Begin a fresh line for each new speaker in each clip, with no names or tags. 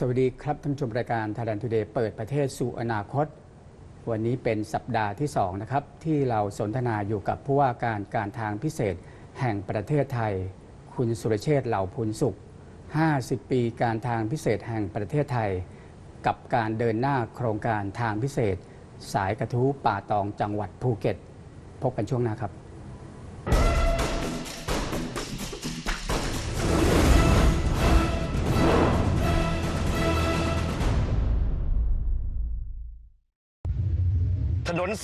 สวัสดีครับท่านชมรายการ Thailand Today เปิดประเทศสู่อนาคต วันนี้เป็นสัปดาห์ที่ 2 นะครับ ที่เราสนทนาอยู่กับผู้ว่าการการทางพิเศษแห่งประเทศไทย คุณสุรเชษฐ์เหล่าพูนสุข 50 ปีการทางพิเศษแห่งประเทศไทย กับการเดินหน้าโครงการทางพิเศษ สายกระทู้ป่าตองจังหวัดภูเก็ต พบกันช่วงหน้าครับ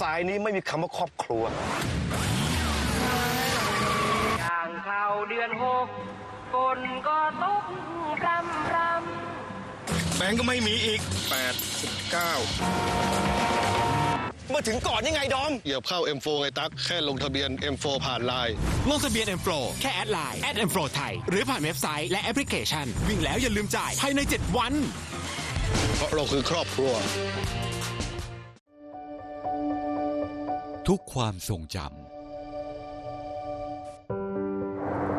สายนี้ไม่มีคำว่าครอบครัว
ย่างเข้าเดือนหกฝนก็ตกรำร
แบงก์ก็ไม่มีอีก8 9เมื่อถึงก่อนยังไงดอม
เหยียบเข้า M4 ไงตั๊กแค่ลงทะเบียน M4 ผ่านไลน์
ลงทะเบียน M Pro แค่แอดไลน์แอด M Pro ไทย หรือผ่านเว็บไซต์และแอปพลิเคชัน วิ่งแล้วอย่าลืมจ่ายภายใน 7 วัน
เพราะเราคือครอบครัว
ทุกความทรงจ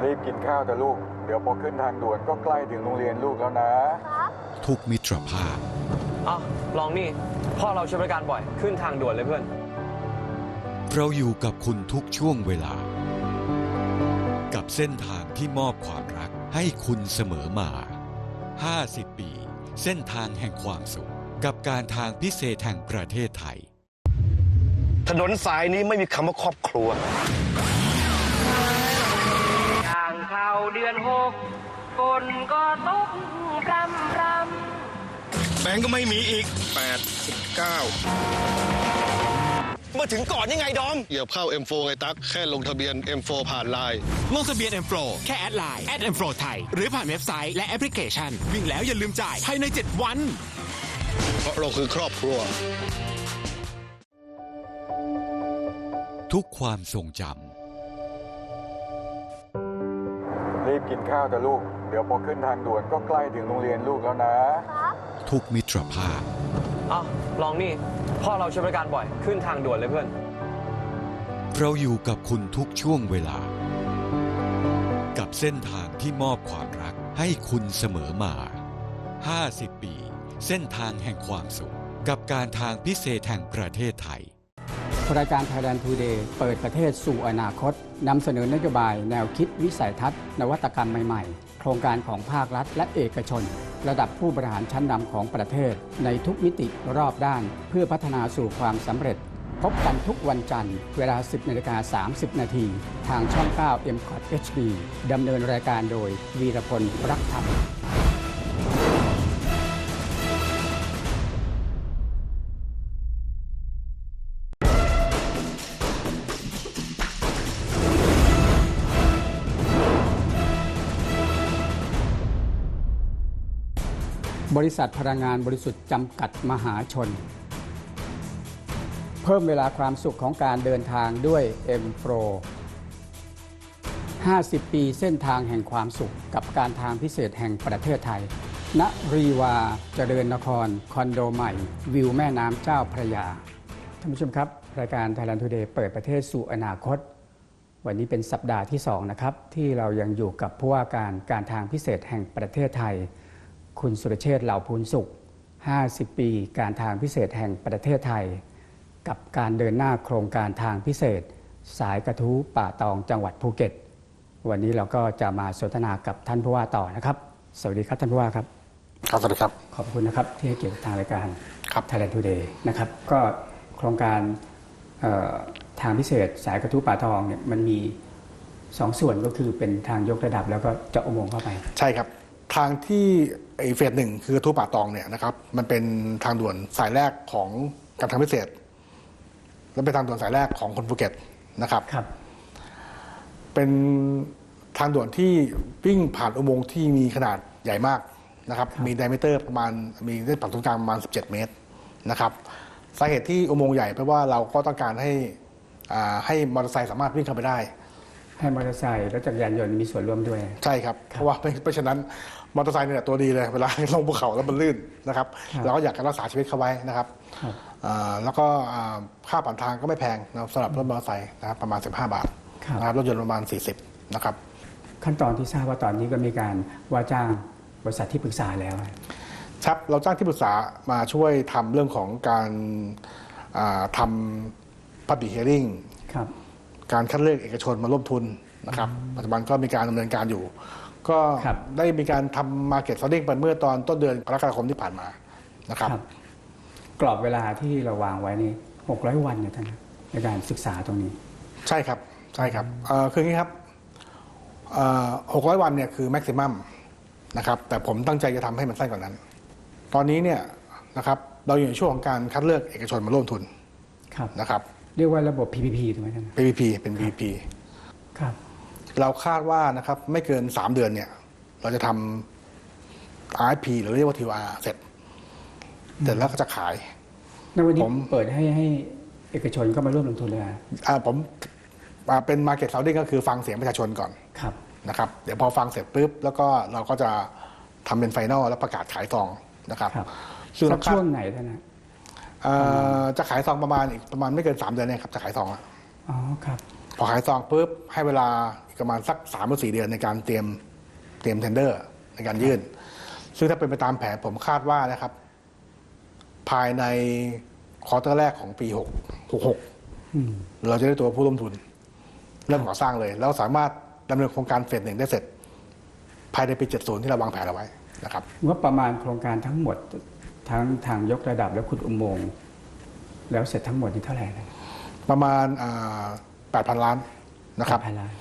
รีบกินข้าวเถอะลูก เดี๋ยวพอขึ้นทางด่วนก็ใกล้ถึงโรงเรียนลูกแล้วนะำ
ทุกมิตรภาพ
อะ ลองนี่ พ่อเราใช้บริการบ่อย ขึ้นทางด่วนเลยเพื่อน
เราอยู่กับคุณทุกช่วงเวลา กับเส้นทางที่มอบความรักให้คุณเสมอมา 50 ปี เส้นทางแห่งความสุข กับการทางพิเศษแห่งประเทศไทย
ถนนสายนี้ไม่มีคำว่าครอบครัวำ
ย่างเข้าเดือนหกฝนก็ตกรำร
แบงก์ก็ไม่มีอีก8 9เมื่อถึงก่อนยังไงดอม
เหยียบเข้า M4 ไงตั๊กแค่ลงทะเบียน M4 ผ่านไลน์
ลงทะเบียน M Pro แค่แอดไลน์แอด M Pro ไทย หรือผ่านเว็บไซต์และแอปพลิเคชัน วิ่งแล้วอย่าลืมจ่ายภายใน 7 วัน
เพราะเราคือครอบครัว
ทุกความทรงจ
รีบกินข้าวเถอะลูก เดี๋ยวพอขึ้นทางด่วนก็ใกล้ถึงโรงเรียนลูกแล้วนะำ
ทุกมิตรภาพ
อะลองนี่ พ่อเราใช้บริการบ่อย ขึ้นทางด่วนเลยเพื่อน
เราอยู่กับคุณทุกช่วงเวลา กับเส้นทางที่มอบความรักให้คุณเสมอมา 50 ปี เส้นทางแห่งความสุข กับการทางพิเศษแห่งประเทศไทย
รายการ Thailand Today เปิดประเทศสู่อนาคตนำเสนอนโยบายแนวคิดวิสัยทัศน์ นวัตกรรมใหม่ๆ โครงการของภาครัฐและเอกชน ระดับผู้บริหารชั้นนำของประเทศ ในทุกมิติรอบด้าน เพื่อพัฒนาสู่ความสำเร็จ พบกันทุกวันจันทร์ เวลา 10นาฬิกา30 นาทีทางช่อง 9 m c o t HD ดำเนินรายการโดยวีรพลรักธรรม บริษัทพลังงานบริสุทธิ์จำกัดมหาชน เพิ่มเวลาความสุขของการเดินทางด้วย M Pro 50 ปีเส้นทางแห่งความสุขกับการทางพิเศษแห่งประเทศไทย ณ รีวาเจริญนคร คอนโดใหม่ วิวแม่น้ำเจ้าพระยา ท่านผู้ชมครับ รายการ Thailand Today เปิดประเทศสู่อนาคต วันนี้เป็นสัปดาห์ที่ 2 นะครับ ที่เรายังอยู่กับผู้ว่าการการทางพิเศษแห่งประเทศไทย คุณสุรเชษฐ์เหล่าพูนสุข 50 ปีการทางพิเศษแห่งประเทศไทย กับการเดินหน้าโครงการทางพิเศษ สายกระทู้ป่าตองจังหวัดภูเก็ต วันนี้เราก็จะมาสนทนากับท่านผู้ว่าต่อนะครับ สวัสดีครับท่านผู้ว่าครับ
ครับสวัสดีครับ
ขอบคุณนะครับที่ให้เกียรติทางรายการ
ครับ
Thailand Today นะครับ ก็โครงการเอ่อทางพิเศษสายกระทู้ป่าทองเนี่ยมันมีสองส่วนก็คือเป็นทางยกระดับแล้วก็เจาะอุโมงค์เข้าไป
ใช่ครับ ทางที่ ไอเฟสหนึ่งคือกระทู้ป่าตองเนี่ยนะครับมันเป็นทางด่วนสายแรกของการทางพิเศษ และเป็นทางด่วนสายแรกของคนภูเก็ตนะครับ
ครับ
เป็นทางด่วนที่วิ่งผ่านอุโมงค์ที่มีขนาดใหญ่มากนะครับ มีไดเมเตอร์ประมาณมีเส้นผ่านศูนย์กลางประมาณ 17 เมตรนะครับสาเหตุที่อุโมงค์ใหญ่เพราะว่าเราก็ต้องการให้อ่าให้มอเตอร์ไซค์สามารถวิ่งเข้าไปได้
ให้มอเตอร์ไซค์และจักรยานยนต์มีส่วนร่วมด้วย
ใช่ครับ เพราะว่าไม่ไม่ฉะนั้น มอเตอร์ไซค์เนี่ยตัวดีเลยเวลาลงภูเขาแล้วมันลื่นนะครับ
ครับ
เราก็อยากจะรักษาชีวิตเขาไว้นะครับ
ครับ
อ่าแล้วก็อ่าค่าผ่านทางก็ไม่แพงนะครับสำหรับรถมอเตอร์ไซค์นะครับประมาณ 15 บาท
ครับ
นะครับรถยนต์ประมาณ 40 นะครับ
ขั้นตอนที่ทราบว่าตอนนี้ก็มีการว่าจ้างบริษัทที่ปรึกษาแล้ว
ครับเราจ้างที่ปรึกษามาช่วยทำเรื่องของการอ่าทำ public hearing
ครับ
การคัดเลือกเอกชนมาร่วมทุนนะครับ ปัจจุบันก็มีการดำเนินการอยู่ ก็
ครับ
ได้มีการทำ market sounding ไปเมื่อตอนต้นเดือนกรกฎาคมที่ผ่านมานะครับ
ครับกรอบเวลาที่เราวางไว้นี่600 วันเนี่ยท่านนะในการศึกษาตรงนี้
ใช่ครับใช่ครับเอ่อคืออย่างนี้ครับหกร้อยวันเนี่ยคือแม็กซิมัมนะครับแต่ผมตั้งใจจะทำให้มันสั้นกว่านั้น ตอนนี้เนี่ยนะครับเราอยู่ในช่วงของการคัดเลือกเอกชนมาร่วมทุน
ครับ
นะครับ
เรียกว่าระบบ PPP ถูกไหมท่านนะ
PPP เป็น PPP
ครับ
เราคาดว่านะครับไม่เกิน 3 เดือนเนี่ย เราจะทำ RFP หรือเรียกว่า TOR เสร็จเสร็จแล้วก็จะขาย
ในวันนี้
ผม
เปิดให้ให้เอกชนเข้ามาร่วมลงทุนเลยนะ
อ่าผมอ่าเป็น Market Sounding ก็คือฟังเสียงประชาชนก่อน
ครับ
นะครับ เดี๋ยวพอฟังเสร็จปุ๊บ แล้วก็เราก็จะทำเป็นไฟนอลแล้วประกาศขายซองนะครับ
ครับ
ซึ่ง
สั
เรา
ก
คาด
ช่วงไหนท่านนะ
เอ่อจะขายซองประมาณอีกประมาณไม่เกิน 3 เดือนเนี่ยครับจะขายซองแล้ว
อ๋อครับ
พอขายซองปุ๊บให้เวลาอีก ประมาณสัก3ามหรือสเดือนในการเตรียมเตรียมเทนเดอร์ในการยื่น ซึ่งถ้าเป็นไปตามแผนผมคาดว่านะครับ ภายในควอเตอร์แรกของปี6 66
อืม
เราจะได้ตัวผู้ร่วมทุน เริ่มก่อสร้างเลย แล้วสามารถดำเนินโครงการเฟสหนึ่งได้เสร็จ ภายในปี 70 ที่เราวางแผนเอาไว้นะครับ
งบประมาณโครงการทั้งหมดทั้งทางยกระดับและขุดอุโมงค์แล้วเสร็จทั้งหมดนี่เท่าไหร่นะ
ประมาณอ่า8,000 ล้านนะครับ
พันล้าน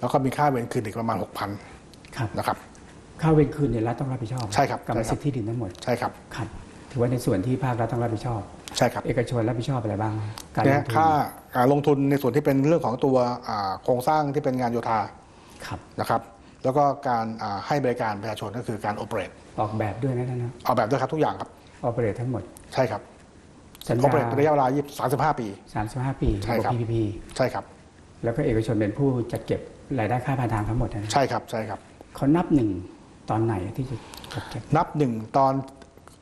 แล้วก็มีค่าเวรคืนอีกประมาณ
ครับ
6,000นะครับ
ค่าเวรคืนเนี่ยรัฐต้องรับผิดชอบ
ใช่ครับ
กรรม
ใช่ครับ
สิทธิ์ที่ดินทั้งหมด
ใช่ครับ
ครับ ถือว่าในส่วนที่ภาครัฐต้องรับผิดชอบ
ใช่ครับ
เอกชนรับผิดชอบอะไรบ้าง การล
เนี่ย
งทุน
ค่าอ่าลงทุนในส่วนที่เป็นเรื่องของตัวอ่าโครงสร้างที่เป็นงานโยธา
ครับ
นะครับ แล้วก็การอ่าให้บริการประชาชนก็คือการโอเปเรต
ออกแบบด้วยนะท่านนะ
ออกแบบด้วยครับทุกอย่างครับ
ออเปเรตทั้งหมด
ใช่ครับ
สัญ
โอ
ญา
เปเรตเป็นระยะเวลา35 ปี
35 ปี
ใช่
ระบบ
ครับ
PPP
ใช่ครับ
แล้วก็เอกชนเป็นผู้จัดเก็บ รายได้ค่าผ่านทางทั้งหมดนะ
ใช่ครับใช่ครับ
เขานับหนึ่งตอนไหนที่จะจัดเก็บ
นับหนึ่งตอน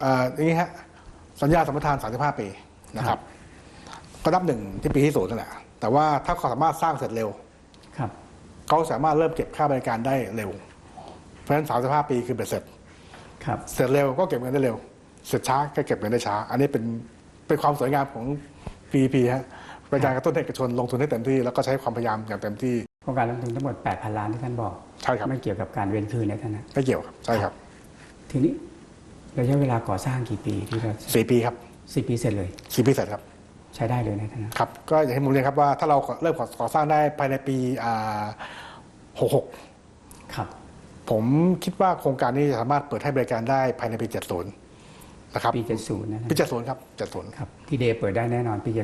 เอ่ออย่างนี้ฮะสัญญาสัมปทาน35ปีนะครับ ก็นับหนึ่งที่ปีที่ศูนย์นั่นแหละแต่ว่าถ้าเขาสามารถสร้างเสร็จเร็ว
ครับ
เขาสามารถเริ่มเก็บค่าบริการได้เร็ว เพราะฉะนั้น 35 ปีคือเบ็ดเสร็จ
ครับ
เสร็จเร็วก็เก็บเงินได้เร็ว เสร็จช้าก็เก็บเงินได้ช้า อันนี้เป็นเป็นความสวยงามของ PPP ฮะเป็นการกระตุ้นให้เอกชนลงทุนให้เต็มที่ แล้วก็ใช้ความพยายามอย่างเต็มที่
โครงการลงทุนทั้งหมด 8,000 ล้านที่ท่านบอก
ใช่ครับ
ไม่เกี่ยวกับการเว้นคืนนะท่านนะ
ไม่เกี่ยวครับใช่ครับ
ทีนี้ระยะเวลาก่อสร้างกี่ปีที่เรา
สี่ปีครับ
สี่ปีเสร็จเลย
สี่ปีเสร็จครับ
ใช้ได้เลยนะท่านนะครับ
ก็อย่างที่ผมเรียนครับว่าถ้าเราเริ่มก่อสร้างได้ภายในปีอ่า66
ครับ
ผมคิดว่าโครงการนี้จะสามารถเปิดให้บริการได้ภายในปี 70 นะครับ
ปี 70 นะท่าน
ปี 70 ครับ 70
ครับ ที่เดย์เปิดได้แน่นอนปี
ค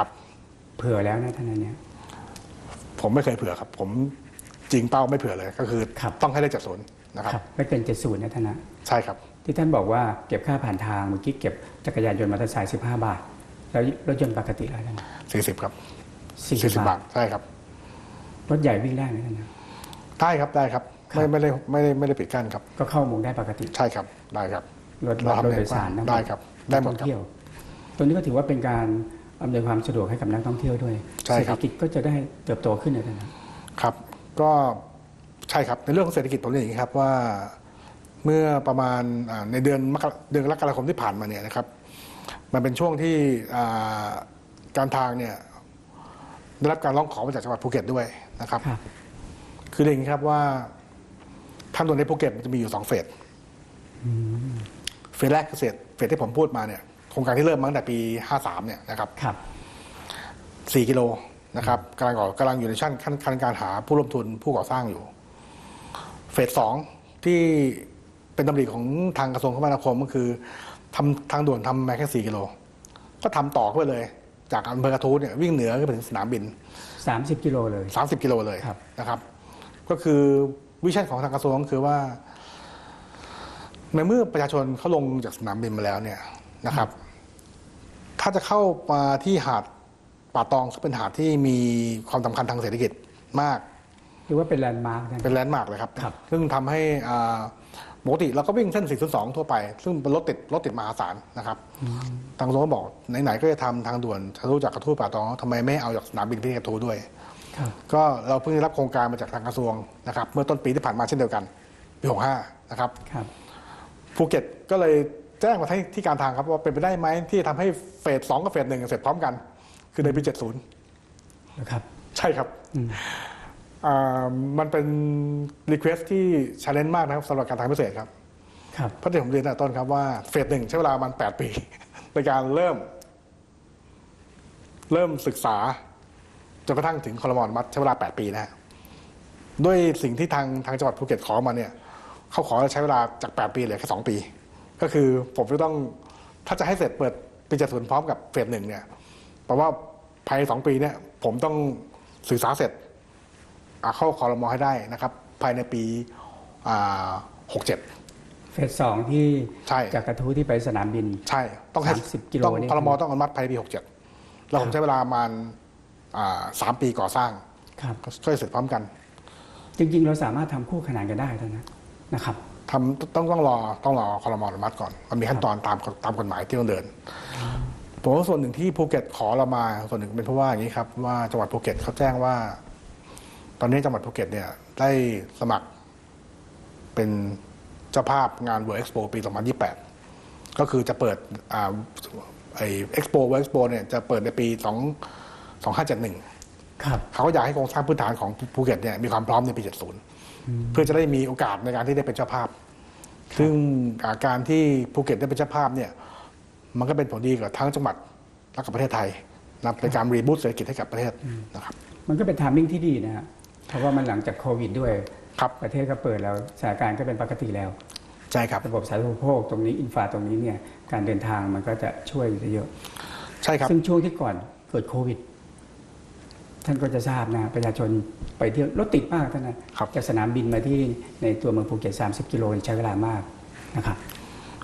รับ
70เผื่อแล้วนะท่านนะเนี่ย
ผมไม่เคยเผื่อครับ ผมจริงเป้าไม่เผื่อเลยก็คือ
ครับ
ต้องให้ได้70นะครับ
ครับไม่เกิน 70 นะท่านนะ
ใช่ครับ
ที่ท่านบอกว่าเก็บค่าผ่านทางเมื่อกี้เก็บจักรยานยนต์มอเตอร์ไซค์15 บาท แล้วรถยนต์ปกติแล้วท่าน
40 ครับ
40
40 บาทใช่ครับ
รถใหญ่วิ่งได้ไหมท่านนะ
ได้ครับได้ครับไม่
ครับ
ไม่ได้ไม่ได้ไม่ได้ปิดกั้นครับ
ก็เข้าอุโมงค์ได้ปกติ
ใช่ครับได้ครับ
รถ
เรา
รถ
ทำ
โดยสารทั้งหม
ได้ครับ ได้หมด
นัก
ครับ
ท่องเที่ยว ตัวนี้ก็ถือว่าเป็นการ อำนวยความสะดวกให้กับนักท่องเที่ยวด้วย
ใช่
เศรษ
ครั
ฐ
บ
กิจก็จะได้เติบโตขึ้นนะท่านนะ
ครับ ก็ใช่ครับ ในเรื่องของเศรษฐกิจผมเรียนอย่างนี้ครับว่าเมื่อประมาณอ่าในเดือนมกราเดือนกรกฎาคมที่ผ่านมาเนี่ยนะครับ มันเป็นช่วงที่อ่าการทางเนี่ยได้รับการร้องขอมาจากจังหวัดภูเก็ตด้วยนะครับ
ครับ
คือเรียนอย่างนี้ครับว่าทางด่วนในภูเก็ตมันจะมีอยู่สองเฟส เฟสแรกคือเฟสเฟสที่ผมพูดมาเนี่ยโค รงการที่เริ่มมาตั้งแต่ปี 53 เนี่ยนะครับ
ครับ
4กิโลนะครับกำลังก่อกำลังอยู่ในชั้นขั้นขั้นการหาผู้ร่วมทุนผู้ก่อสร้างอยู่ เฟสสองที่เป็นดำริของทางกระทรวงคมนาคมก็คือทำทางด่วนทำมาแค่ 4 กิโล ก็ทำต่อเข้าไปเลย จากอำเภอกระทู้เนี่ยวิ่งเหนือขึ้นไปถึงสนามบิน
30 กิโลเลย
30 กิโลเลย
ครับ
นะครับ ก็คือวิชั่นของทางกระทรวงก็คือว่าในเมื่อประชาชนเขาลงจากสนามบินมาแล้วเนี่ยนะครับ ถ้าจะเข้ามาที่หาดป่าตองซึ่งเป็นหาดที่มีความสำคัญทางเศรษฐกิจมาก
หรือว่าเป็นแลนด์มาร์กนะ
เป็นแลนด์มาร์กเลยครับ
ครับ
ซึ่งทำให้อ่าปกติเราก็วิ่งเส้น 402 ทั่วไป ซึ่งเป็นรถติดรถติดมหาศาลนะครับ ทางกระทรวงก็บอกไหนๆก็จะทำทางด่วนทะลุจากกระทู้ป่าตองทำไมไม่เอาจากสนามบินที่กระทู้ด้วย
ครับ
ก็เราเพิ่งได้รับโครงการมาจากทางกระทรวงนะครับเมื่อต้นปีที่ผ่านมาเช่นเดียวกันปี 65 นะครับ
ครับ
ภูเก็ตก็เลย แจ้งมาที่ที่การทางครับว่าเป็นไปได้ไหมที่จะทำให้เฟสสองกับเฟสหนึ่งเสร็จพร้อมกัน คือในปี70
นะครับ
ใช่ครับอ่ามันเป็นรีเควสที่ชาเลนจ์มากนะครับสำหรับการทางพิเศษครับ
ครับ
เพราะที่ผมเรียนตั้งแต่ต้นครับว่าเฟสหนึ่งใช้เวลาประมัน8ปี ในการเริ่ม เริ่มศึกษาจนกระทั่งถึงคอรมอนุมัดใช้เวลา 8 ปีนะฮะด้วยสิ่งที่ทางทางจังหวัดภูเก็ตขอมาเนี่ย เขาขอใช้เวลาจาก 8 ปีเหลือแค่ 2 ปี ก็คือผมจะต้องถ้าจะให้เสร็จเปิดปีเจ็ดศูนย์พร้อมกับเฟสหนึ่งเนี่ยแปลว่าภายในสองปีเนี่ยผมต้องศึกษาเสร็จอ่าเข้าคอรมอให้ได้นะครับ ภายในปีหกเจ็ด
เฟสสองที่
ใช่
จากกระทู้ที่ไปสนามบิน
ใช่ต้องให้
30กิโล
ต้อง
นี่
คอรมอต้องอนุมัติภายในปีหกเจ็ดแล้วผมใช้เวลาประมาณอ่าสามปีก่อสร้าง
ครับ
ก็ช่วยเสร็จพร้อมกัน
จริง ๆ เราสามารถทำคู่ขนานกันได้เท่านั้นนะครับ
ทำต้องต้องรอต้องรอคอรมออนุมัติก่อน มันมีขั้นตอนตามตามกฎหมายที่ต้องเดิน ผมว่าส่วนหนึ่งที่ภูเก็ตขอเรามาส่วนหนึ่งเป็นเพราะว่าอย่างนี้ครับว่าจังหวัดภูเก็ตเขาแจ้งว่า ตอนนี้จังหวัดภูเก็ตเนี่ยได้สมัครเป็นเจ้าภาพงาน World Expo ปี 2028 ก็คือจะเปิดอ่าไอ Expo World Expo เนี่ยจะเปิดในปี 2 2571
ครับ
เขาก็อยากให้โครงสร้างพื้นฐานของภูเก็ตเนี่ยมีความพร้อมในปี 70 เพื่อจะได้มีโอกาสในการที่ได้เป็นเจ้าภาพ ซึ่งอ่าการที่ภูเก็ตได้เป็นเจ้าภาพเนี่ยมันก็เป็นผลดีกับทั้งจังหวัดและกับประเทศไทยนะเป็นการรีบูตเศรษฐกิจให้กับประเทศนะครับ
มันก็เป็นทามมิ่งที่ดีนะฮะเพราะว่ามันหลังจากโควิดด้วย
ครับ
ประเทศก็เปิดแล้วสถานการณ์ก็เป็นปกติแล้ว
ใช่ครับ
ระบบสาธารณูปโภคตรงนี้อินฟาตรงนี้เนี่ยการเดินทางมันก็จะช่วยได้เยอะ
ใช่ครับ
ซึ่งช่วงที่ก่อนเกิดโควิด ท่านก็จะทราบนะประชาชนไปเที่ยวรถติดมากท่านนะครับจากสนามบินมาที่ในตัวเมืองภูเก็ต 30 กิโลใช้เวลามากนะครับ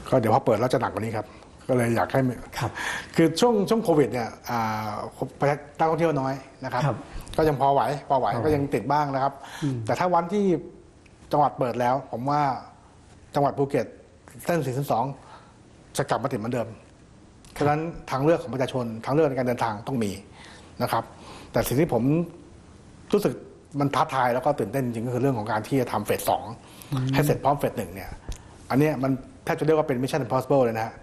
ก็เดี๋ยวพอเปิดแล้วจะหนักกว่านี้ครับ ก็เลยอยากให้มี
ครับ
คือช่วงช่วงโควิดเนี่ยอ่าประชานักท่องเที่ยวน้อยนะครับ
ครับ
ก็ยังพอไหวพอไหว
พอไหว
ก็ยังติดบ้างนะครับ แต่ถ้าวันที่จังหวัดเปิดแล้ว ผมว่าจังหวัดภูเก็ตเส้นสี่เส้นสองจะกลับมาติดเหมือนเดิมเพราะฉะนั้นทางเลือกของประชาชนทางเลือกในการเดินทางต้องมีนะครับ แต่สิ่งที่ผมรู้สึกมันท้าทายแล้วก็ตื่นเต้นจริงๆก็คือเรื่องของการที่จะทำเฟสสองให้เสร็จพร้อมเฟสหนึ่งเนี่ย อันเนี้ยมันแทบจะเรียกว่าเป็น Mission Impossible เลยนะฮะ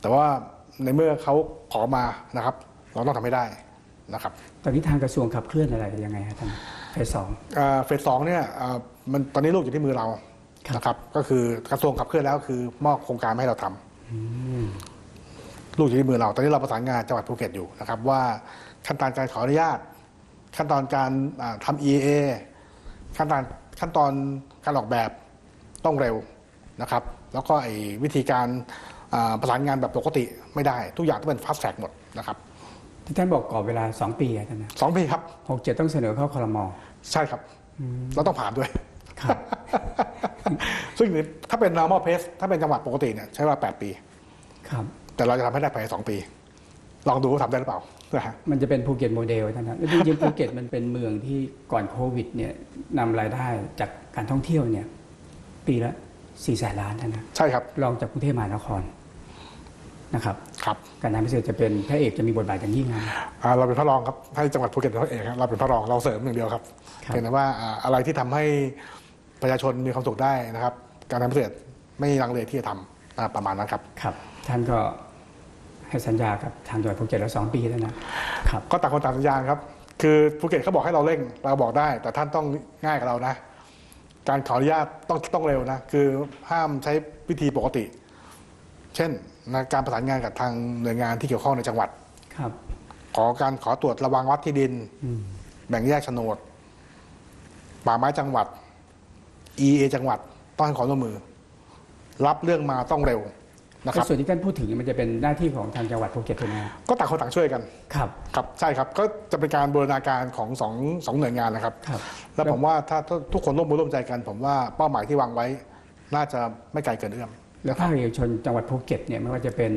แต่ว่าในเมื่อเขาขอมานะครับ เราต้องทำให้ได้นะครับ
ตอนนี้ทางกระทรวงขับเคลื่อนอะไรยังไงฮะท่านเฟสสอง
อ่าเฟสสองเนี่ยอ่ามันตอนนี้ลูกอยู่ที่มือเรา
ครับ
นะครับ ก็คือกระทรวงขับเคลื่อนแล้วคือ มอบโครงการมาให้เราทำลูกอยู่ที่มือเรา ตอนนี้เราประสานงานจังหวัดภูเก็ตอยู่นะครับว่าขั้นตอนการขออนุญาต ขั้นตอนการอ่าทำ EA ขั้นตอนขั้นตอนการออกแบบต้องเร็วนะครับ แล้วก็ไอ้วิธีการอ่าประสานงานแบบปกติไม่ได้ ทุกอย่างต้องเป็น fast track หมดนะครับ
ที่ท่านบอกกรอบเวลา 2 ปีอะท่านนะ
สองปีครับ
หกเจ็ดต้องเสนอเข้าคอรมอ
ใช่ครับ เราต้องผ่านด้วย
ครับ
ซึ่งถ้าเป็น normal pace ถ้าเป็นจังหวัดปกติเนี่ยใช้เวลา8ปี
ครับ
แต่เราจะทำให้ได้ภายใน2ปี ลองดูว่าทำได้หรือเปล่านะฮะ
มันจะเป็นภูเก็ตโมเดลท่านนะแล้วจริงๆภูเก็ตมันเป็นเมืองที่ก่อนโควิดเนี่ยนำรายได้จากการท่องเที่ยวเนี่ยปีละ4ี่แสนล้านท่านนะ
ใช่ครับ
รองจากกรุงเทพมหานครนะครับ
ครับ
การทางพิเศษจะเป็นพระเอกจะมีบทบาทอย่างยิ่งนะ
อ่าเราเป็นพระรองครับให้จังหวัดภูเก็ตเป็นพระเอกครับเราเป็นพระรองเราเสริมอย่างเดียวครับ
ครับ
เพียงแต่ว่าอ่าอะไรที่ทำให้ประชาชนมีความสุขได้นะครับ การทำเกษตรไม่ลังเลที่จะทำนะครับประมาณนั้นครับ
ครับ ท่านก็ ให้สัญญากับทางจังหวัดภูเก็ตแล้วสองปีแล้วนะครับ
ก็ต่างคนต่างสัญญาครับ คือภูเก็ตเขาบอกให้เราเร่ง เราบอกได้ แต่ท่านต้องง่ายกับเรานะ การขออนุญาตต้องต้องเร็วนะ คือห้ามใช้วิธีปกติ เช่นนะการประสานงานกับทางหน่วยงานที่เกี่ยวข้องในจังหวัด
ครับ
ขอการขอตรวจระวังวัดที่ดิน
อืม
แบ่งแยกโฉนดป่าไม้จังหวัด EA จังหวัดต้องให้ความร่วมมือ รับเรื่องมาต้องเร็ว นะค
ใน
รับ
ส่วนที่ท่านพูดถึงมันจะเป็นหน้าที่ของทางจังหวัดภูเก็ตถูกไหมครับ
ก็ต่างคนต่างช่วยกัน
ครับ
ครับใช่ครับก็จะเป็นการบูรณาการของสองสองหน่วยงานนะครับ
ครับ
แล้วผมว่าถ้าถ้าทุกคนร่วมมือร่วมใจกัน ผมว่าเป้าหมายที่วางไว้ น่าจะไม่ไกลเกินเอื้อม
แล้วภาคเอกชนจังหวัดภูเก็ตเนี่ยไม่ว่าจะเป็น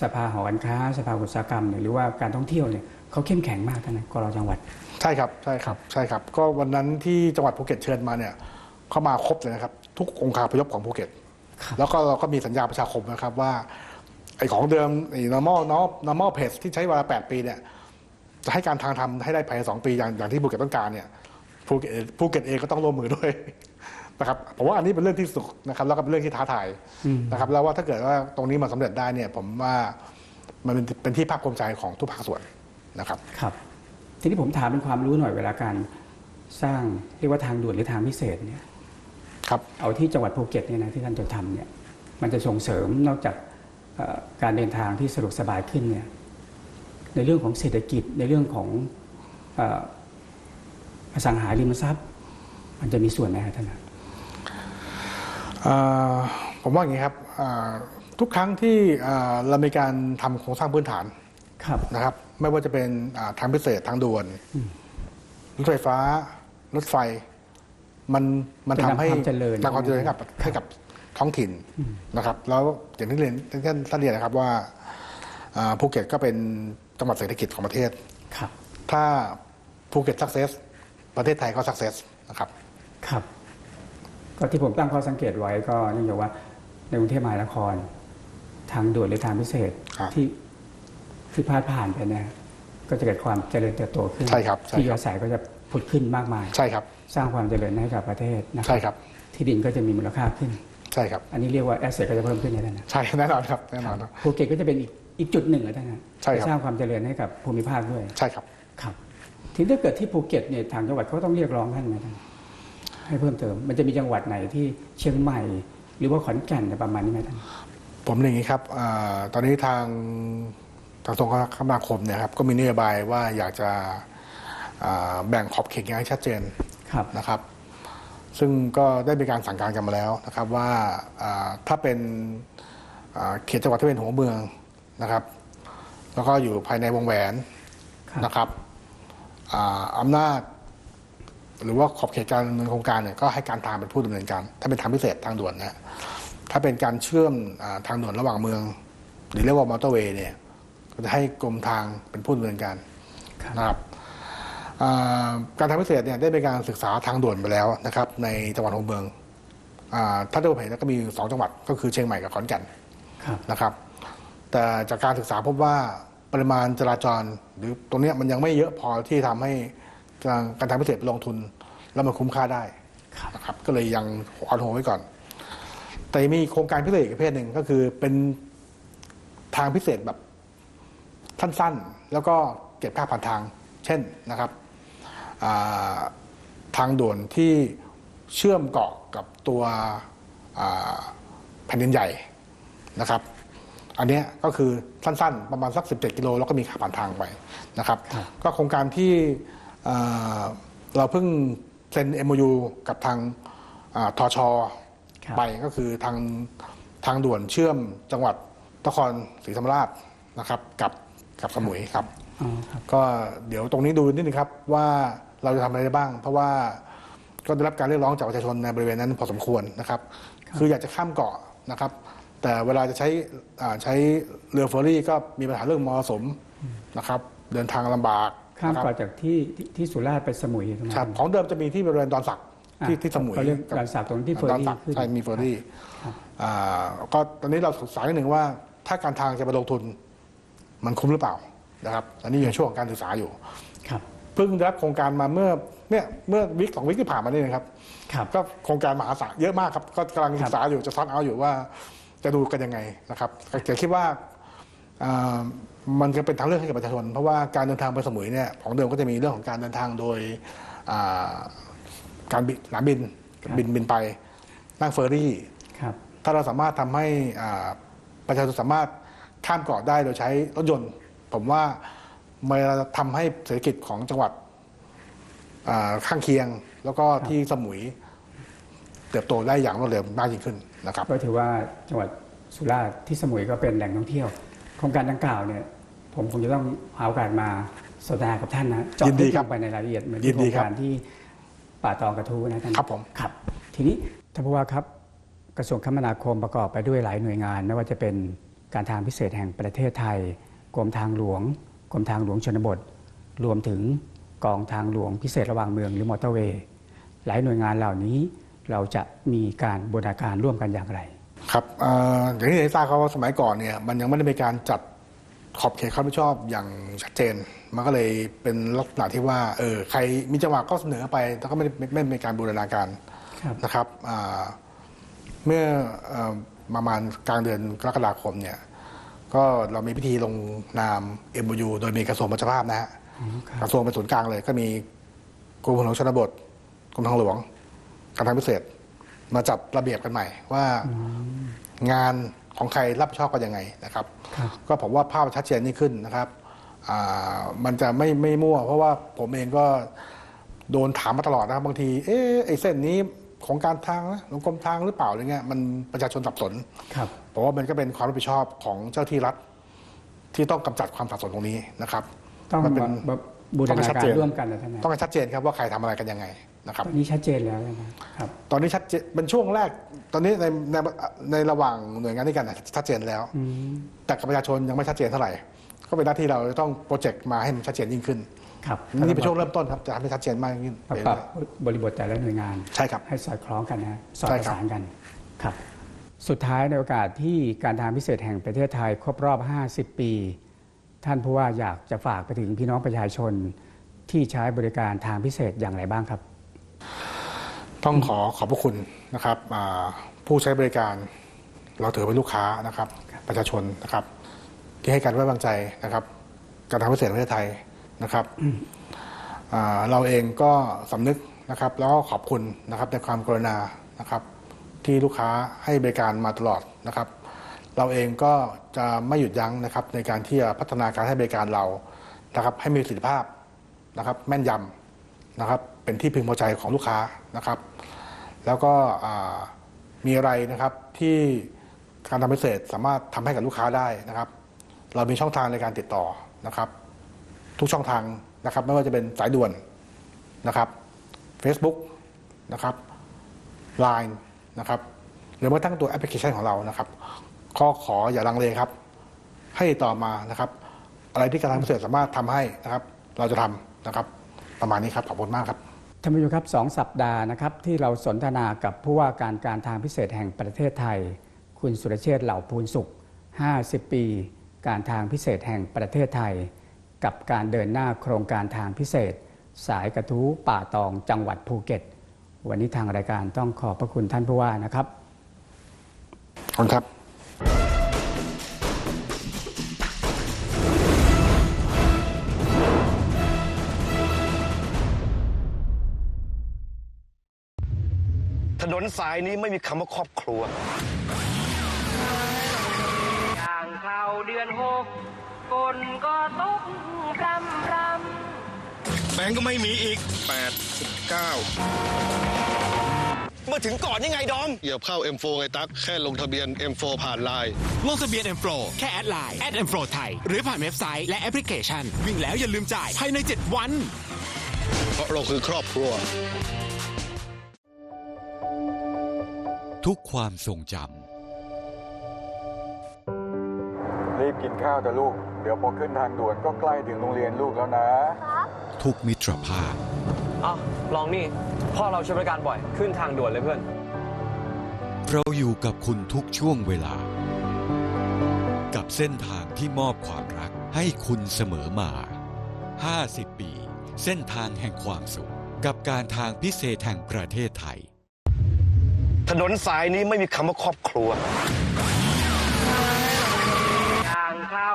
สภาหอการค้า สภาอุตสาหกรรมเนี่ยหรือว่าการท่องเที่ยวเนี่ยเขาเข้มแข็งมากท่านนะกรจังหวัด
ใช่ครับใช่ครับใช่ครับ ก็วันนั้นที่จังหวัดภูเก็ตเชิญมาเนี่ยเข้ามาครบเลยนะครับ ทุกองค์คาพยพของภูเก็ต แล้วก็เราก็มีสัญญาประชาคมนะครับว่าไอ้ของเดิมไอ้ normal normal pace ที่ใช้เวลา 8 ปีเนี่ยจะให้การทางทำให้ได้ภายใน2ปีอย่างอย่างที่ภูเก็ตต้องการเนี่ยภูเก็ตภูเก็ตเองก็ต้องร่วมมือด้วยนะครับผมว่าอันนี้เป็นเรื่องที่สุดนะครับแล้วก็เป็นเรื่องที่ท้าทาย
อืม
นะครับแล้วว่าถ้าเกิดว่าตรงนี้มันสำเร็จได้เนี่ยผมว่ามันเป็นเป็นที่ภาคภูมิใจของทุกภาคส่วนนะครับ
ครับทีนี้ผมถามเป็นความรู้หน่อยเวลาการสร้างเรียกว่าทางด่วนหรือทางพิเศษเนี่ย
ครับ
เอาที่จังหวัดภูเก็ตเนี่ยนะที่ท่านจะทำเนี่ยมันจะส่งเสริมนอกจากเอ่อการเดินทางที่สะดวกสบายขึ้นเนี่ยในเรื่องของเศรษฐกิจในเรื่องของเอ่ออสังหาริมทรัพย์ มันจะมีส่วนไหมครับท่านนะ
อ่าผมว่าอย่างนี้ครับอ่าทุกครั้งที่อ่าเรามีการทำโครงสร้างพื้นฐาน
ครับ
นะครับ ไม่ว่าจะเป็นอ่าทางพิเศษทางด่วนรถไฟฟ้ารถไฟ มันมัน
เป็น
ทำให้
ความเจริญ
นำความเจริญให้กับให้กับท้องถิ่นนะครับ แล้วอย่างที่เรียนท่านท่านเรียนนะครับว่าอ่าภูเก็ตก็เป็นจังหวัดเศรษฐกิจของประเทศ
ครับ
ถ้าภูเก็ตสักเซสประเทศไทยก็สักเซสนะครับ
ครับ ก็ที่ผมตั้งข้อสังเกตไว้ก็เนื่องจากว่าในกรุงเทพมหานคร ทางด่วนหรือทางพิเศษ
ครับ
ที่ที่พาดผ่านไปเนี่ยก็จะเกิดความเจริญเติบโตขึ้น
ใช่ครับใช่ครับ
ที่อยู่อาศัยก็จะ ผุดขึ้นมากมาย
ใช่ครับ
สร้างความเจริญให้กับประเทศนะค
ใช่
รับ
ครับ
ที่ดินก็จะมีมูลค่าขึ้น
ใช่ครับ
อันนี้เรียกว่าแอสเซทก็จะเพิ่มขึ้นนะท่านนะ
ใช่แน่นอนครับแน่นอนครับ
ภูเก็ตก็จะเป็นอีกอีกจุดหนึ่งนะท่านนะ
ใช่ครับ
จะสร้างความเจริญให้กับภูมิภาคด้วย
ใช่ครับ
ครับทีนี้ถ้าเกิดที่ภูเก็ตเนี่ยทางจังหวัดเขาต้องเรียกร้องท่านไหมท่านให้เพิ่มเติม มันจะมีจังหวัดไหนที่เชียงใหม่ หรือว่าขอนแก่นเนี่ยประมาณนี้ไหมท่าน
ผมอย่างนี้ครับอาตอนนี้ทางทางกระทรวงคมนาคมเนี่ยครับก็มีนโยบายว่าอยากจะอ่า แบ่งขอบเขตงานให้ชัดเจน
ครับ
นะครับ ซึ่งก็ได้มีการสั่งการกันมาแล้วนะครับว่าอ่าถ้าเป็นอ่าเขตจังหวัดที่เป็นหัวเมืองนะครับ แล้วก็อยู่ภายในวงแหวน
ครับ
นะครับอ่าอำนาจ หรือว่าขอบเขตการดำเนินโครงการเนี่ยก็ให้การทางเป็นผู้ดำเนินการ ถ้าเป็นทางพิเศษทางด่วนนะถ้าเป็นการเชื่อมอาทางด่วนระหว่างเมือง หรือเรียกว่ามอเตอร์เวย์เนี่ยก็จะให้กรมทางเป็นผู้ดำเนินการ
ครับ
นะครับอ่า การทางพิเศษเนี่ยได้มีการศึกษาทางด่วนไปแล้วนะครับ ในจังหวัดหัวเมืองอาถ้าดูเห็นก็มีสองจังหวัดก็คือเชียงใหม่กับขอนแก่น
ครับ
นะครับ แต่จากการศึกษาพบว่าปริมาณจราจร หรือตรงเนี้ยมันยังไม่เยอะพอที่ทำให้การการทางพิเศษลงทุน แล้วมันคุ้มค่าได้
ครับ
นะครับก็เลยยังออนโฮไว้ก่อน แต่มีโครงการพิเศษอีกประเภทหนึ่งก็คือเป็นทางพิเศษแบบสั้นๆ แล้วก็เก็บค่าผ่านทาง เช่นนะครับอ่า ทางด่วนที่เชื่อมเกาะกับตัวอ่าแผ่นดินใหญ่นะครับ อันเนี้ยก็คือสั้นๆ ประมาณสัก 17 กิโลแล้วก็มีค่าผ่านทางไปนะครับ
ครับ
ก็โครงการที่อ่าเราเพิ่งเซ็น MOU กับทางอาทช
ครับ
ไปก็คือทางทางด่วนเชื่อมจังหวัดนครศรีธรรมราชนะครับ กับกับสมุยครับ
อ๋อครับ
ก็เดี๋ยวตรงนี้ดูนิดนึงครับว่า เราจะทำอะไรได้บ้าง เพราะว่าก็ได้รับการเรียกร้องจากประชาชนในบริเวณนั้นพอสมควรนะครับ คืออยากจะข้ามเกาะนะครับ แต่เวลาจะใช้อ่าใช้เรือเฟอร์รี่ก็มีปัญหาเรื่องมรสุมนะครับ เดินทางลำบาก
ข้าม
นะครับ
เกาะจากที่ที่ที่สุราษฎร์ไปสมุยใช่ไหม
ครับของเดิมจะมีที่บริเวณดอนสัก
อะ
ที่ที่สมุย
เขาเรียก
กับ
ดอนสักตรงที่เฟอร์
ดอน
รี่
สัก
ขึ้น
ใช่มีเฟอร์รี่
ครับ
อ่าก็ตอนนี้เราศึกษาหนึ่งว่า ถ้าการทางจะไปลงทุน มันคุ้มหรือเปล่านะครับ อันนี้อยู่ในช่วงของการศึกษาอยู่
ครับ
เพิ่งได้รับโครงการมาเมื่อเนี่ยเมื่อวิกสองวิกที่ผ่านมานี่นะครับ
ครับ
ก็โครงการมหาศาลเยอะมากครับก็กำลังศึกษาอยู่จะซอดเอาอยู่ว่าจะดูกันยังไงนะครับแต่คิดว่าอ่ามันจะเป็นทางเลือกให้กับประชาชน เพราะว่าการเดินทางไปสมุยเนี่ยของเดิมก็จะมีเรื่องของการเดินทางโดยอ่าการบินสนามบิน
ครับ
บินบินไปนั่งเฟอร์รี่
ครับ
ถ้าเราสามารถทำให้อ่าประชาชนสามารถข้ามเกาะได้โดยใช้รถยนต์ ผมว่า มันจะทำให้เศรษฐกิจของจังหวัดอ่าข้างเคียง แล้วก็ที่สมุยเติบโตได้อย่างรวดเร็วมากยิ่งขึ้นนะครับ
ก็ถือว่าจังหวัดสุราษฎร์ที่สมุยก็เป็นแหล่งท่องเที่ยว โครงการดังกล่าวเนี่ยผมคงจะต้องหาโอกาสมาสนทนากับท่านนะเจาะ
ยินดี
ลึก
ค
ล
รับ
งไปในรายละเอียดเหมือน
ยิ
ที่
น
โค
ดี
รง
ครับ
การที่ป่าตองกระทู้นะท่าน
ครับผม
ครับ ทีนี้ท่านผู้ว่าครับกระทรวงคมนาคมประกอบไปด้วยหลายหน่วยงาน ไม่ว่าจะเป็นการทางพิเศษแห่งประเทศไทยกรมทางหลวง กรมทางหลวงชนบท รวมถึงกองทางหลวงพิเศษระหว่างเมืองหรือมอเตอร์เวย์หลายหน่วยงานเหล่านี้เราจะมีการบูรณาการร่วมกันอย่างไร
ครับเอ่ออย่างที่ได้ทราบครับว่าสมัยก่อนเนี่ยมันยังไม่ได้มีการจัดขอบเขตความรับผิดชอบอย่างชัดเจน มันก็เลยเป็นลักษณะที่ว่าเออใครมีจังหวะก็เสนอไปแต่ก็ไม่ได้ไม่ไม่มีการบูรณาการ
ครับ
นะครับอ่าเมื่อเอ่อประมาณกลางเดือนกรกฎาคมเนี่ย ก็เรามีพิธีลงนาม MOU โดยมีกระทรวงมรรภาพนะฮะกระทรวงเป็นศูนย์กลางเลย ก็มีกรมทางหลวงชนบทกรมทางหลวงการทางพิเศษ มาจัดระเบียบกันใหม่ว่างานของใครรับผิดชอบกันยังไงนะครับ
ครับ
ก็ผมว่าภาพมันชัดเจนนี่ขึ้นนะครับอ่ามันจะไม่ไม่มั่ว เพราะว่าผมเองก็โดนถามมาตลอดนะครับบางที เอ๊ะไอ้เส้นนี้ ของการทางนะของกรมทางหรือเปล่าอะไรเงี้ยมันประชาชนสับสน
ครับ
ผมว่ามันก็เป็นความรับผิดชอบของเจ้าที่รัฐ ที่ต้องกำจัดความสับสนตรงนี้นะครับ
ต้อง
มันเป็น
มาบูร
ต้องให้
ณา
ชัด
การ
เจน
ร่วมกันนะท่านนะ
ต้องให้ชัดเจนครับว่าใครทำอะไรกันยังไงนะครับ
ตอนนี้ชัดเจนแล้วนะครับ
ตอนนี้ชัดเจนเป็นช่วงแรก ตอนนี้ในในในระหว่างหน่วยงานด้วยกันน่ะชัดเจนแล้ว
อืม
แต่กับประชาชนยังไม่ชัดเจนเท่าไหร่ ก็เป็นหน้าที่เราจะต้องโปรเจกต์มาให้มันชัดเจนยิ่งขึ้น
ครับ
นี่เป็นช่วงเริ่มต้นครับจะทำให้ชัดเจนมากยิ่ง
ปรับ
ไป
ปรับ
เรื่อย
บริบทแต่ละหน่วยงาน
ๆใช่ครับ
ให้สอดคล้องกันนะสอด
ใช่
ประ
ครับ
สานกันครับ สุดท้ายในโอกาสที่การทางพิเศษแห่งประเทศไทยครบรอบ 50 ปี ท่านผู้ว่าอยากจะฝากไปถึงพี่น้องประชาชนที่ใช้บริการทางพิเศษอย่างไรบ้างครับ
ต้องขอขอบพระคุณนะครับอ่าผู้ใช้บริการเราถือเป็นลูกค้านะครับ ประชาชนนะครับ ที่ให้การไว้วางใจนะครับ การทางพิเศษแห่งประเทศไทย นะครับเราเองก็สำนึกนะครับแล้วก็ขอบคุณนะครับในความกรุณานะครับที่ลูกค้าให้บริการมาตลอดนะครับ เราเองก็จะไม่หยุดยั้งนะครับในการที่จะพัฒนาการให้บริการเรานะครับให้มีประสิทธิภาพนะครับแม่นยำนะครับเป็นที่พึงพอใจของลูกค้านะครับ แล้วก็มีอะไรนะครับที่การทำพิเศษสามารถทำให้กับลูกค้าได้นะครับ เรามีช่องทางในการติดต่อนะครับ ทุกช่องทางนะครับไม่ว่าจะเป็นสายด่วนนะครับ Facebook นะครับ Line นะครับหรือแม้กระทั่งตัวแอปพลิเคชันของเรานะครับก็ขออย่าลังเลครับ ให้ต่อมานะครับ อะไรที่การทางพิเศษสามารถทำให้นะครับ เราจะทำนะครับ ประมาณนี้ครับขอบคุณมากครับ
ท่านผู้ชมครับสองสัปดาห์นะครับที่เราสนทนากับผู้ว่าการการทางพิเศษแห่งประเทศไทย คุณสุรเชษฐ์เหล่าภูลสุข 50 ปี การทางพิเศษแห่งประเทศไทย กับการเดินหน้าโครงการทางพิเศษ สายกระทู้ป่าตองจังหวัดภูเก็ต วันนี้ทางรายการต้องขอบพระคุณท่านผู้ว่านะครับ
ขอบคุณครับ
ถนนสายนี้ไม่มีคำว่าครอบครัว
ย่างเข้าเดือนหก ฝนก็ตกพรำพร
แบงก์ก็ไม่มีอีกแปดสิบเก้า
มาถึงก่อนยังไงดอม
เหยียบเข้า M4 ไงตั๊กแค่ลงทะเบียน M4 ผ่านไลน์
ลงทะเบียน M Pro แค่แอดไลน์ M Pro ไทย หรือผ่านเว็บไซต์และแอปพลิเคชัน วิ่งแล้วอย่าลืมจ่ายภายใน 7 วัน
เพราะเราคือครอบครัว
ทุกความทรงจ
รี กินข้าวแต่ลูก เดี๋ยวพอขึ้นทางด่วนก็ใกล้ถึงโรงเรียนลูกแล้วนะำ
ทุกมิตรภาพ
อ้าวลองนี่ พ่อเราใช้บริการบ่อย ขึ้นทางด่วนเลยเพื่อน
เราอยู่กับคุณทุกช่วงเวลา กับเส้นทางที่มอบความรักให้คุณเสมอมา 50 ปี เส้นทางแห่งความสุข กับการทางพิเศษแห่งประเทศไทย
ถนนสายนี้ไม่มีคำว่าครอบครัว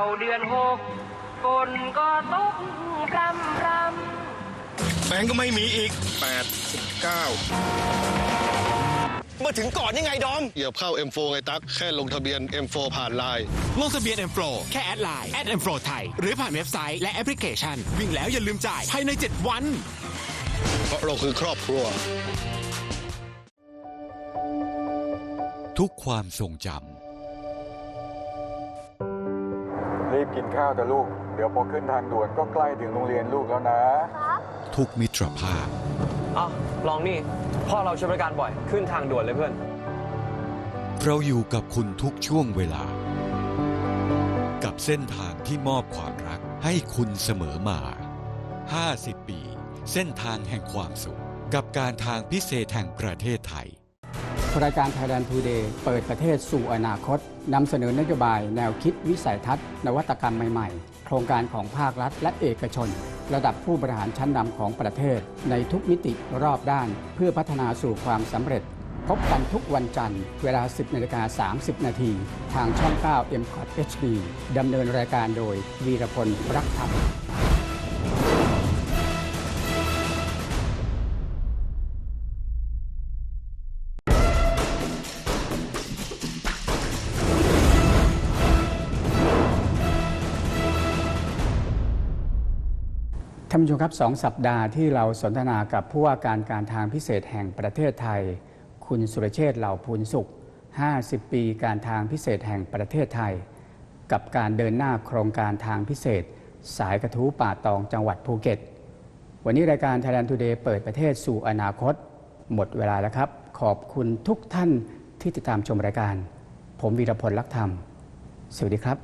เข้าเดือนหกฝนก็ตกพรำพรำ
แบงก์ก็ไม่มีอีกแปดสิบเก้า
มาถึงก่อนยังไงดอม
เหยียบเข้า M4 ไงตั๊กแค่ลงทะเบียน M4 ผ่านไลน์
ลงทะเบียน M Pro แค่แอดไลน์ M Pro ไทย หรือผ่านเว็บไซต์และแอปพลิเคชัน วิ่งแล้วอย่าลืมจ่ายภายใน 7 วัน
เพราะเราคือครอบครัว
ทุกความทรงจ
บกินข้าวแต่ลูก เดี๋ยวพอขึ้นทางด่วนก็ใกล้ถึงโรงเรียนลูกแล้วนะ
ทุกมิตรภาพ
เอ้าลองนี่พ่อเราใช้บริการบ่อย ขึ้นทางด่วนเลยเพื่อน
เราอยู่กับคุณทุกช่วงเวลา กับเส้นทางที่มอบความรักให้คุณเสมอมา 50 ปี เส้นทางแห่งความสุข กับการทางพิเศษแห่งประเทศไทย
รายการ Thailand Today เปิดประเทศสู่อนาคตนำเสนอนโยบายแนวคิดวิสัยทัศน์ นวัตกรรมใหม่ๆ โครงการของภาครัฐและเอกชน ระดับผู้บริหารชั้นนำของประเทศ ในทุกมิติรอบด้าน เพื่อพัฒนาสู่ความสำเร็จ พบกันทุกวันจันทร์เวลา 10นาฬิกา30 นาทีทางช่อง 9 m c o t HD ดำเนินรายการโดยวีรพลรักธรรมานผู้ชมครับสองสัปดาห์ที่เราสนทนากับผู้ว่าการการทางพิเศษแห่งประเทศไทย คุณสุรเชษฐ์เหล่าภูลสุข 50 ปีการทางพิเศษแห่งประเทศไทย กับการเดินหน้าโครงการทางพิเศษ สายกระทู้ป่าตองจังหวัดภูเก็ต วันนี้รายการ Thailand Today เปิดประเทศสู่อนาคต หมดเวลาแล้วครับ ขอบคุณทุกท่านที่ติดตามชมรายการ ผมวีรพลลักธรรม สวัสดีครับ